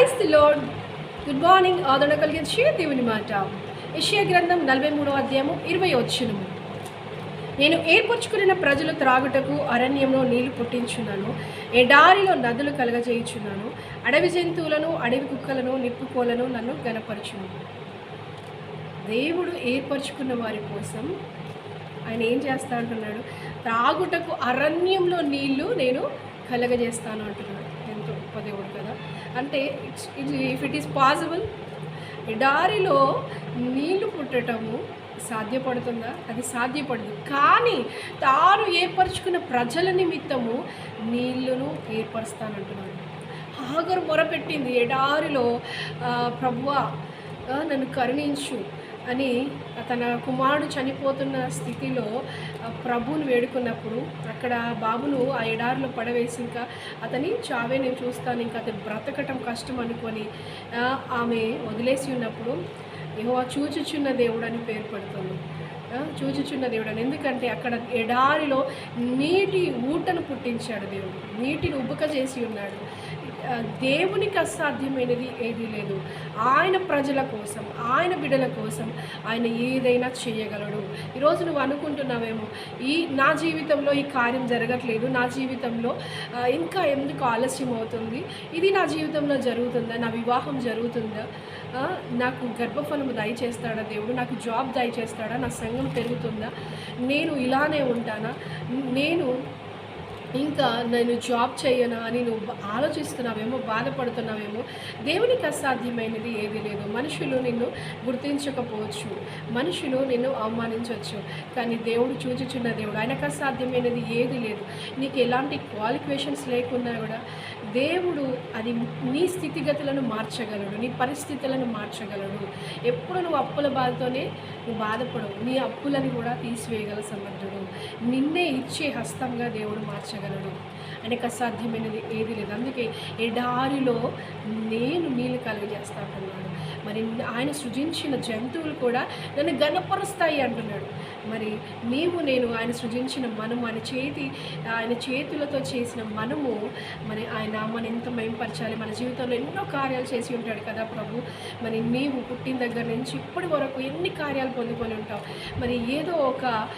Praise the Lord good morning ఆదరణ కలిగించే దేవుని మాట ఇషియా గ్రంథం నలభై మూడవ అధ్యాయము ఇరవై వచ్చినము నేను ఏర్పరచుకున్న ప్రజలు త్రాగుటకు అరణ్యంలో నీళ్ళు పుట్టించున్నాను. ఎడారిలో నదులు కలగజేయుచున్నాను. అడవి జంతువులను అడవి కుక్కలను నిప్పుకోలను నన్ను గనపరచును దేవుడు ఏర్పరచుకున్న వారి కోసం ఆయన ఏం చేస్తా అంటున్నాడు? త్రాగుటకు అరణ్యంలో నీళ్ళు నేను కలగజేస్తాను అంటున్నాడు. ఎంతో కదా అంటే it's if it is possible ఎడారిలో నీళ్ళు పుట్టటము సాధ్యపడుతుందా? అది సాధ్యపడదు. కానీ తాను ఏర్పరచుకున్న ప్రజల నిమిత్తము నీళ్ళను ఏర్పరుస్తానంటున్నాడు. ఆగరు మొరపెట్టింది. ఎడారిలో ప్రభువ ప్రభువా నన్ను కరుణించు. అని తన కుమారుడు చనిపోతున్న స్థితిలో ప్రభువును ప్రభువుని వేడుకున్నప్పుడు అక్కడ బాబును ఆ ఎడారిలో పడవేసి ఇంకా అతని చావే నేను చూస్తాను ఇంకా అతను బ్రతకటం కష్టం అనుకొని ఆమె వదిలేసి ఉన్నప్పుడు యెహోవా చూచుచున్న దేవుడు అని పేరు పెడుతుంది. చూచుచున్న దేవుడు అని. ఎందుకంటే అక్కడ ఎడారిలో నీటి ఊటను పుట్టించాడు దేవుడు. నీటిని ఉబ్బక చేసి ఉన్నాడు. దేవునికి అసాధ్యమైనది ఏదీ లేదు. ఆయన ప్రజల కోసం ఆయన బిడ్డల కోసం ఆయన ఏదైనా చేయగలడు. ఈరోజు నువ్వు అనుకుంటున్నావేమో ఈ నా జీవితంలో ఈ కార్యం జరగట్లేదు. నా జీవితంలో ఇంకా ఎందుకు ఆలస్యం అవుతుంది? ఇది నా జీవితంలో జరుగుతుందా? నా వివాహం జరుగుతుందా? నాకు గర్భఫలము దయచేస్తాడా దేవుడు? నాకు జాబ్ దయచేస్తాడా నా సంఘం పెరుగుతుందా? నేను ఇలానే ఉంటానా? నేను ఇంకా నేను జాబ్ చేయనా అని నువ్వు ఆలోచిస్తున్నావేమో బాధపడుతున్నావేమో దేవునికి అసాధ్యమైనది ఏది లేదు. మనుషులు నిన్ను గుర్తించకపోవచ్చు. మనుషులు నిన్ను అవమానించవచ్చు. కానీ దేవుడు చూచుచున్న దేవుడు ఆయనకు అసాధ్యమైనది ఏది లేదు. నీకు ఎలాంటి క్వాలిఫికేషన్స్ లేకున్నా కూడా దేవుడు అది నీ స్థితిగతులను మార్చగలడు నీ పరిస్థితులను మార్చగలడు. ఎప్పుడు నువ్వు అప్పుల బాధతోనే నువ్వు బాధపడవు. నీ అప్పులను కూడా తీసివేయగల సమర్థుడు. నిన్నే ఇచ్చే హస్తంగా దేవుడు మార్చగలడు. ఆయనకు అసాధ్యమైనది ఏది లేదు. అందుకే ఎడారిలో నేను నీళ్ళు కలుగజేస్తా అంటున్నాడు మరి ఆయన సృజించిన జంతువులు కూడా నన్ను గనపరుస్తాయి అంటున్నాడు. మరి నీవు నేను ఆయన సృజించిన మనము ఆయన చేతి ఆయన చేతులతో చేసిన మనము మరి ఆయన మన ఎంత మయంపరచాలి మన జీవితంలో ఎన్నో కార్యాలు చేసి ఉంటాడు కదా ప్రభు. మరి నీవు పుట్టిన దగ్గర నుంచి ఇప్పటి వరకు ఎన్ని కార్యాలు పొందుకొని ఉంటావు? మరి ఏదో ఒక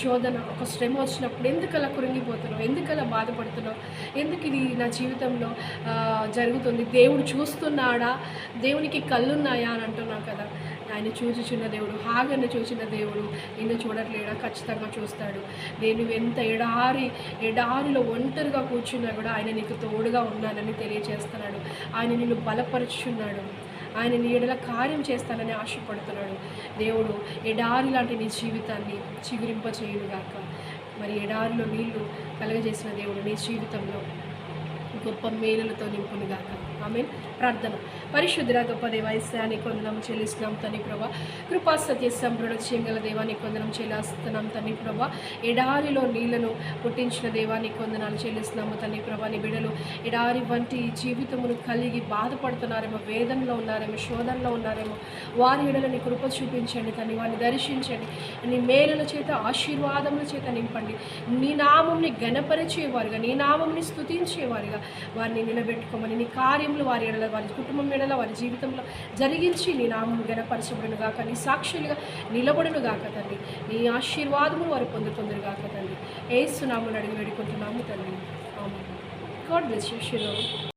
శోధన ఒక శ్రమ వచ్చినప్పుడు ఎందుకు అలా కురింగిపోతున్నావు? ఎందుకు అలా బాధపడుతున్నావు? ఎందుకు ఇది నా జీవితంలో జరుగుతుంది? దేవుడు చూస్తున్నాడా? దేవునికి కళ్ళున్నాయా అని అంటున్నావు కదా. ఆయన చూచుచున్న దేవుడు హాగన్ను చూసిన దేవుడు నిన్ను చూడట్లేడా? ఖచ్చితంగా చూస్తాడు. నేను ఎంత ఎడారి ఎడారిలో ఒంటరిగా కూర్చున్నా కూడా ఆయన నీకు తోడుగా ఉన్నానని తెలియజేస్తున్నాడు ఆయన నిన్ను బలపరుచున్నాడు. ఆయన నీ ఎడల కార్యం చేస్తానని ఆశపడుతున్నాడు. దేవుడు ఎడారి లాంటి నీ జీవితాన్ని చిగురింపచేయునుగాక. మరి ఎడారిలో నీళ్ళు కలగజేసిన దేవుడు నీ జీవితంలో గొప్ప మేలులతో నింపునుగాక ఆమె ప్రార్థన. పరిశుద్ధ గొప్ప దేవాయసాన్ని కొందనం చెల్లిస్తున్నాం తని ప్రభా. కృపా సత్య సంప్రణ చేయగల దేవాన్ని కొందనం చెల్లిస్తున్నాం తని ప్రభా. ఎడారిలో నీళ్ళను పుట్టించిన దేవాన్ని కొందనాలు చెల్లిస్తున్నాము తని ప్రభాని బిడలు ఎడారి వంటి జీవితమును కలిగి బాధపడుతున్నారేమో వేదనలో ఉన్నారేమో శోధనలో ఉన్నారేమో. వారి ఎడలని కృప చూపించండి తని వారిని దర్శించండి. నీ మేలుల చేత ఆశీర్వాదముల చేత నింపండి. నీ నామంని గణపరిచేవారుగా నీ నామంని స్తుతించేవారుగా. వారిని నిలబెట్టుకోమని నీ కార్యములు వారి ఎడల వారి కుటుంబం ఎడల వారి జీవితంలో జరిగించి నీ నామం గణపరచబడును గాక. నీ సాక్షులుగా నిలబడును గాక తండ్రి నీ ఆశీర్వాదము వారు పొందుతుందరు గాక తండ్రి ఏసునామని అడిగి వేడుకుంటున్నాము తండ్రి గాడ్ బ్లెస్ యూ